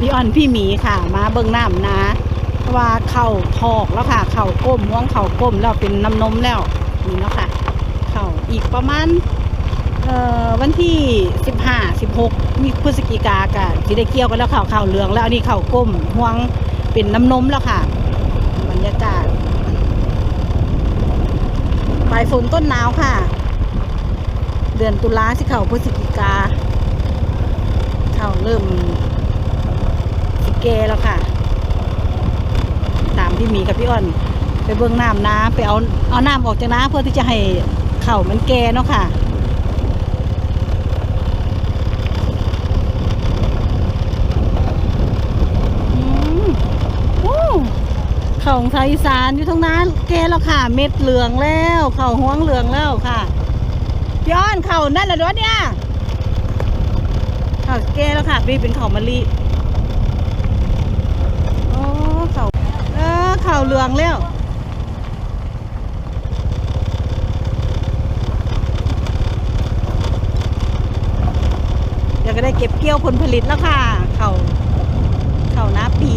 พี่อ่อนพี่หมีค่ะ มาเบิ่งน้ำนะว่าเข่าทอกแล้วค่ะ เข่าก้มห่วงเข่าก้มแล้วเป็นน้ำนมแล้วนี่เนาะค่ะ เข่าอีกประมาณเอ่อวันที่สิบห้าสิบหกมีพฤศจิกากะที่ได้เกี่ยวกันแล้วเข่าเข่าเหลืองแล้วอันนี้เข่าก้มห่วงเป็นน้ำนมแล้วค่ะบรรยากาศปลายฝนต้นหนาวค่ะ เดือนตุลาสิเข่าพฤศจิกาเข่าเริ่ม แกแล้วค่ะ ตามที่มีกับพี่อ้อน ไปเบื้องน้ำนะไปเอาเอาน้ำออกจากน้ำเพื่อที่จะให้เข่ามันแกเนาะค่ะอืมโอ้เข่าของไทยสานอยู่ทั้งนั้นแกแล้วค่ะ เม็ดเหลืองแล้ว เข่าห้วงเหลืองแล้วค่ะพี่อ้อนเข่านั่นแหละด้วยเนี่ยเข่าแกแล้วค่ะนี่เป็นเข่ามะลิโอ้เข่าเออเข่าเหลื องแล้วเดี๋ยวก็ได้เก็บเกี่ยวผลผลิตแล้วค่ะ เขาเขานาปี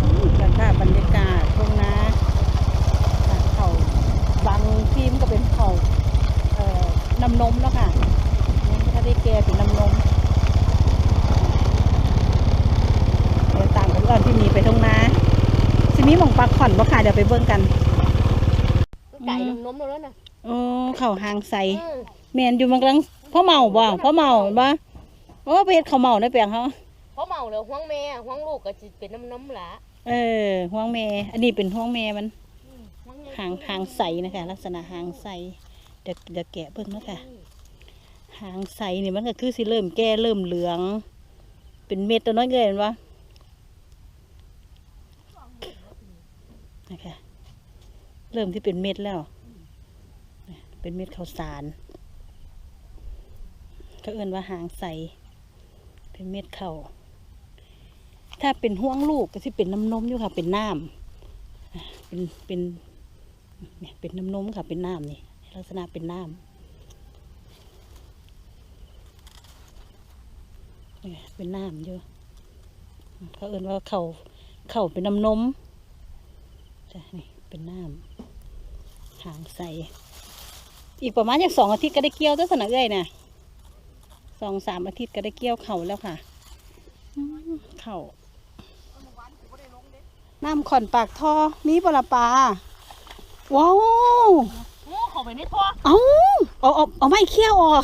อืมแล้วก็บรรยากาศตรงนาค่ะเขาบางทีมก็เป็นเขาเอ่อน้ำนมแล้วค่ะนี่ถ้าได้แก่เป็นน้ำนมเดี๋ยวต่างกันก่อนที่มีไปตรงนา มีหมองปลาขอนบ่ค่ะเดี๋ยวไปเบิ่งกันไก่นมนมแล้วนะโอ้เขาหางใสอืมแมนอยู่มันกำลังพ่อเมาบ่พ่อเมาเห็นบ่โอ้ไปเฮ็ดเขาวเมาในแปลงเขาเพราะเมาแล้วห่วงแม่ห่วงลูกก็จะเป็นน้ำน้ำหละเออห่วงแม่อันนี้เป็นห่วงแม่มันห่วงแม่หางหางใสนะคะ ลักษณะหางใสเดี๋ยวเดี๋ยวแกะเบิ่งเนาะคะหางใสนี่มันก็คือสิเริ่มแก่เริ่มเหลือง เป็นเม็ดตัวน้อยเกินวะ นะคะ เริ่มที่เป็นเม็ดแล้ว เป็นเม็ดข้าวสารเขาเอิ้นว่าหางใส เป็นเม็ดเข่าวถ้าเป็นห่วงลูกก็สิเป็นน้ำนมอยู่ค่ะ เป็นน้ำเป็นเป็นเนี่ยเป็นน้ำนมค่ะ เป็นน้ำนี่ลักษณะเป็นน้ำเนี่ยเป็นน้ำอยู่เขาเอิ้นว่าเขาเขาเป็นน้ำนม จ้ะนี่เป็นน้ำหางใส อีกประมาณอย่างสองอาทิตย์ก็ได้เกี่ยวตัวสนะเอ้ยนะสองสามอาทิตย์ก็ได้เกี่ยวเข่าแล้วค่ะอืมเข่าน้ำขอนปากท่อมีปลาปลาว้าวโอ้เขาไปในท่อเอาเอาเอาเอาไม้เคี้ยวออก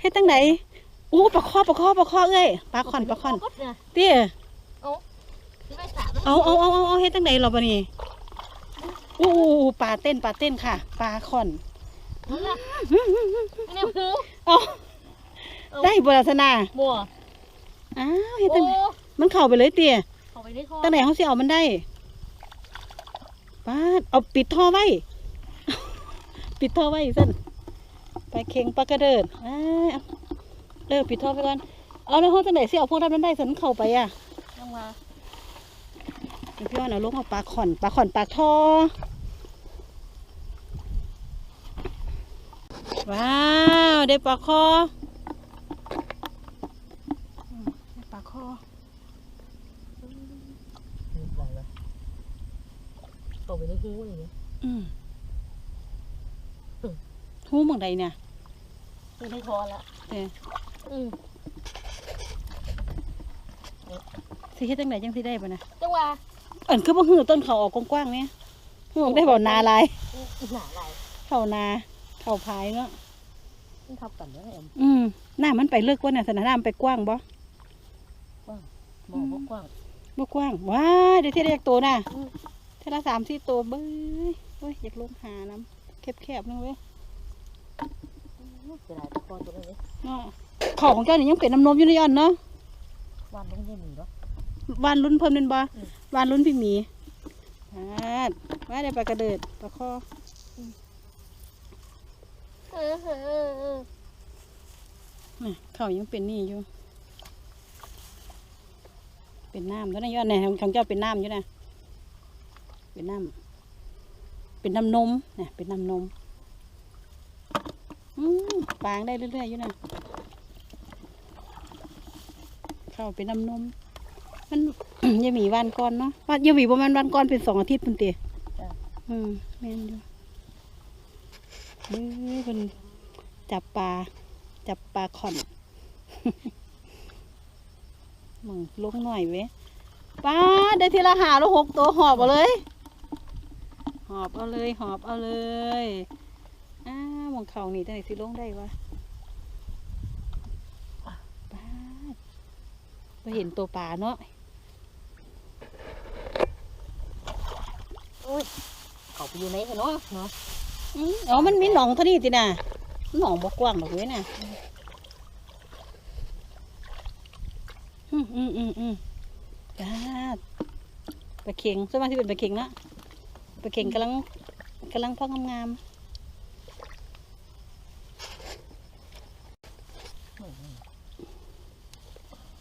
เฮ็ดตั้งไหนอู้ปลาคอปลาคอปลาคอเอ้ยปลาขอนปลาขอนก็เนี่ยเตี้ยที่ไปสาม เอาเอาเอาเอาเอาเฮ็ดตั้งไหนหรอปะนี่อู้อู้ปลาเต้นปลาเต้นค่ะปลาขอนนั่นน่ะเนี่ยหูเอาได้บรัสนาบัวอ้าวเฮ็ดโอ้ตั้งไหนมันเข้าไปเลยเตี้ยเขาไปในท่อตั้งไหนเขาสิเอามันได้ป้าดเอาปิดท่อไว้ ปิดท่อไว้สั่นไปเค็งปลากระเดิดอ้ายเอาเลิกปิดท่อไปก่อนเอาแล้วเขาตั้งไหนสิเอาพวกนั้นมันได้สันเข้าไปอะยังมา พี่ว่าเอาลงเอาปลาขอนปลาขอนปลาท่อว้าวได้ปลาคออืมได้ปลาคอเขาไปในหูอย่างเงี้ยหูหมองใดเนี่ยคือในท่อละเอออืมสิเฮ็ดจังไดจังสิได้บ่นะจังหวะ อิ้นคือบ่หือต้นเขาออกกว้างๆเนี่ยหือได้บ่นาลายหนาลายเข้านาเข้าพายเนาะมันทับกันแล้วแอมอืมน้ามันไปเลิกกว่าน่ะสนะน้ามันไปกว้างบ่มองบ่กว้างบ่กว้างว้ายเดี๋ยวเทได้จักตัวน่ะอืมเทละสามสี่ตัวเบ้ยโอ้ยอยากลงหาน้ำแคบๆนึงเว้ยเสียดายตะกอนตัวนี้เนาะของของเจ้านี่ยังเป็นน้ำนมอยู่ในย้อนเนาะวันต้องเย็นหนึ่งเนาะ วานลุ้นเพิ่มเป็นบ่อืมวานลุ้นพี่หมีอ่าว่าได้ปลากระเดิดปลาคอเออเออเออน่ะเขายังเป็นนี่อยู่ เป็นน้ำแล้วนะย้อนเนี่ยของของเจ้าเป็นน้ำอยู่นะ เป็นน้ำ เป็นน้ำนมเนี่ยเป็นน้ำนมอืมปางได้เรื่อยๆอยู่นะ เข้าเป็นน้ำนม มัน ยายหมีวันก่อนเนาะว่ายายหมีประมาณวันก่อนเป็นสองอาทิตย์พุ่นเตีจ้ะ อืมแม่นอยู่เด้อเพิ่นจับปลา จับปลาขอน มึงลงหน่อยเว้ยป้าได้ทีละหาแล้วหกตัวหอบเอาเลย หอบเอาเลย หอบเอาเลยอ้าวมองเขานี่ตั้งไหนสิลงได้วะป้าดไปเห็นตัวปลาเนาะ อ้ยเขาไปอยู่ไหนกันเนาะเนาะอืมอ๋อมันมีหนองเท่านี้ติน่ะหนองบ่กว้างหรอกเว้ยน่ะอืมอืมอืมอืมจ้าปลาเข็งส่วนมากที่เป็นปลาเข็งเนาะปลาเข็งกำลังกำลังพองงามๆ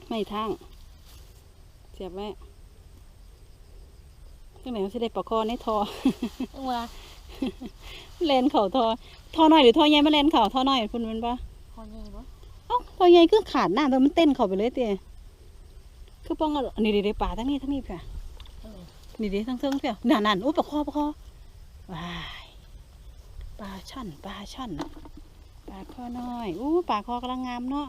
ไม่ทาง เสียบไว้ จังไหนมันสิได้ปลาคอในทอว่าเลนเขาทอทอน้อยหรือทอใหญ่มาเลนเขาทอน้อยพุ่นมันปะพอใหญ่บ่เอ้าทอใหญ่คือขาดหน้าแต่มันเต้นเขาไปเลยเตี้ยคือป้องกันนี่เดี๋ยวป่าทั้งนี้ทั้งนี้เพียเออนี่เดี๋ยวทั้งเทิงเพียนั่นนั่นอู้ปลาคอปลาคอว้ายปลาช่อนปลาช่อนปลาคอน้อยอู้ปลาคอกำลังงามเนาะ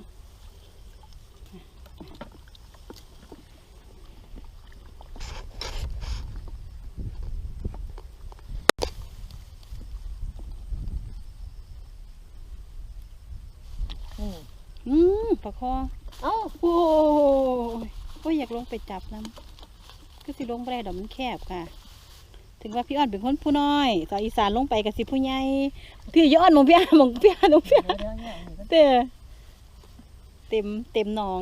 นี่ อืม ปลาคอเอ้าโอ้ยโอ้ยอยากลงไปจับน้ำก็สิลงไปได้ดอกมันแคบค่ะ ถึงว่าพี่อ้อนเป็นคนผู้น้อยสาวอีสานลงไปกับสิผู้ใหญ่พี่ย้อนมองพี่อ้อนมองพี่อ้อนมองพี่อ้อนเดี๋ยวๆเนี่ยนี่ก็เต้เต็มเต็มหนอง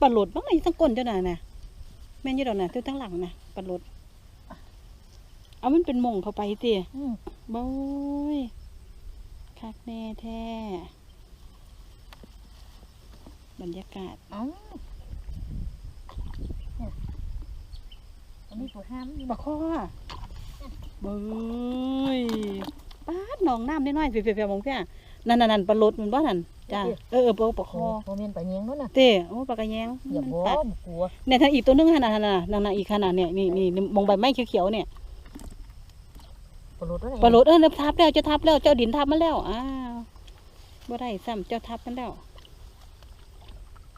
ปลาหลดบ้างไอ้ทั้งก้นเจ้าน่ะน่ะแม่นอยี่ดอกน่ะตัวทั้งหลังน่ะปลาหลดเอามันเป็นหมงเข้าไปเต้อืมโบ้ย คักแน่แท้ บรรยากาศเอ้าเนี่ยอันนี้ตัวห้ามนี่ปลาข้อเบ้ยป้าดหนองน้ำน้อยๆเปียกๆมองเพี่ยนั่นนั่นนั่นปลาลดมันบ่นั่นจ้าเออเออปลาปลาคอโมเมนต์ไปเนียงนู้นน่ะเต้โอ้ปลากระแยงอย่ามันบ่ปัดกลัวเนี่ยถ้าอีกตัวนึงขนาดนั้นน่ะนั่นน่ะอีกขนาดเนี่ยนี่นี่มองใบไม้เขียวๆเนี่ย ปลาหลดล้วปลาลดเออเนี่ยทับแล้วเจะทับแล้วเจ้าดินทับมันแล้วอ้าวบ่ได้ซ้ำเจ้าทับมันแล้ว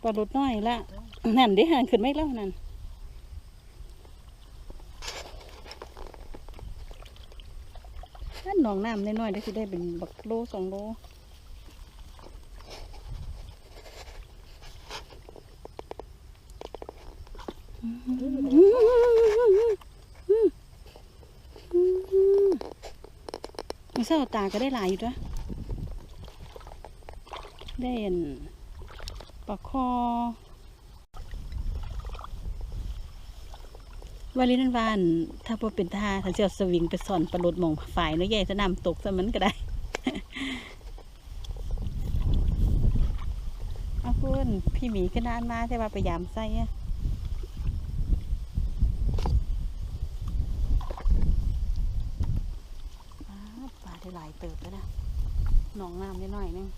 ปลาลดน้อยละนั่นเด้หันขึ้นไม่แล้วนั่นท่าหนองน้ำน้อยๆได้สิได้เป็นบักโลสองโลมันเศร้า ตาก็ได้หลายอยู่ด้วยได้เห็นปลาคอวาลินันวาน ถ้าพอเป็นท่าถ้าเจ้าสวิงไปสอนประหลดมองฝ่ายเน้อยใหญ่จะนำตกซะมันก็ได้ เอาคุณพี่หมีก็นานมาแต่ว่าไปยามไส้อะอ้าวปลาได้หลาย เติบแล้วนะหนองน้ำได้หน่อยนึง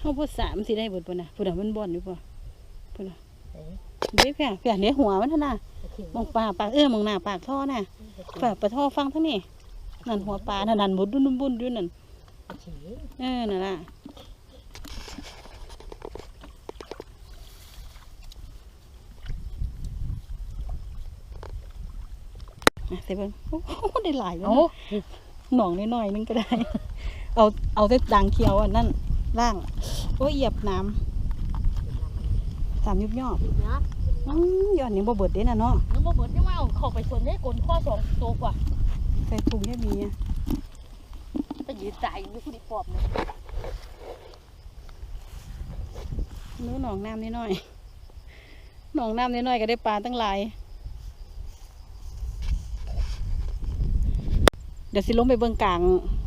เขาพูดสามสิได้เบิดปะนะพูดอะมันบ่อนอยู่ปะพูดอะเอ้ยเด้เพียเพียเนี้หัวมันท่าน่ะโอเคมองปลาปากเออมองหน้าปากท่อน่ะปากปลาท่อฟังทั้งนี้ นั่นหัวปลานั่นนั่นบุดดุนบุนด้วยนั่นโอเคเออนั่นน่ะอะเสร็จเบิ่งโอ้โหได้หลายแล้วเอานะหนองน้อยๆนึงก็ได้ เอาเอาแต่ด่างเขียวอันนั่นล่าง โอ้ยเหยียบน้ำสามยุบยอบนะอืมยอดนี้บ่เบิดเด้น่ะเนาะ น้ำบ่เบิดยังว่าเอาเข้าไปส่วนนี้กลนข้อสองตัวกว่า ใส่ถุงแค่มีอะไปยืนตายอยู่ที่ปอบเลยนู้หนองน้ำนิดหน่อยๆหนองน้ำนิดหน่อยๆก็ได้ปลาตั้งหลาย เดี๋ยวสิลงไปเบิ่งกลาง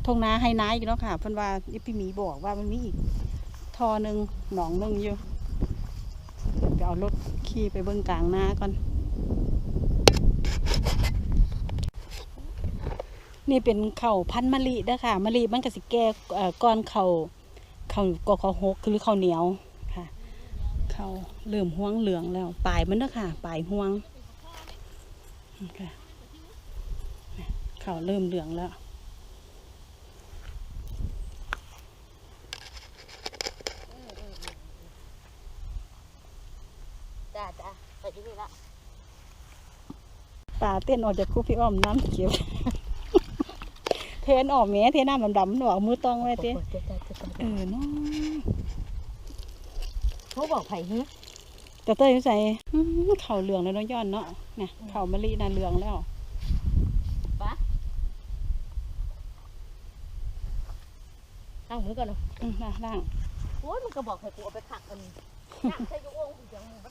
ทงนาให้นาอีกเนาะค่ะเพิ่นว่าอีพี่หมีบอกว่ามันมีอีกทอหนึ่งหนองหนึ่งอยู่เดี๋ยวเอารถขี่ไปเบื้องกลางหน้าก่อน นี่เป็นเข่าวพันธุ์มะลิเด้อค่ะมะลิมันก็สิแก่เอ่อก่อนเข่าวเข่าวกอหกคือข้าวเหนียวค่ะ เข่าวเริ่มห่วงเหลืองแล้วปลายมันเด้อค่ะปลายห่วงค่ะเข่าวเริ่มเหลืองแล้วจ้าจ้าไปที่นี่ละปลาเต้นออกจากคูพี่อ้อมน้ำเขียวเท นออกแหม่เทน้ำดำๆหนูเอามือตองไว้เต้จ้าจ้าจ้าเออเนาะเขาบอกไผ่ฮึแต่เต้ยใส่อื้อเข่าเหลืองแล้วเน้องย้อนเนาะเนี่ยเข่ามะลิน่ะเหลืองแล้วปะตั้งมือก่อนเนาะอืมล่างโอ้ยมันก็บอกให้กูเอาไปขักกันนั่งใส่ยุงกูยังไม่ได้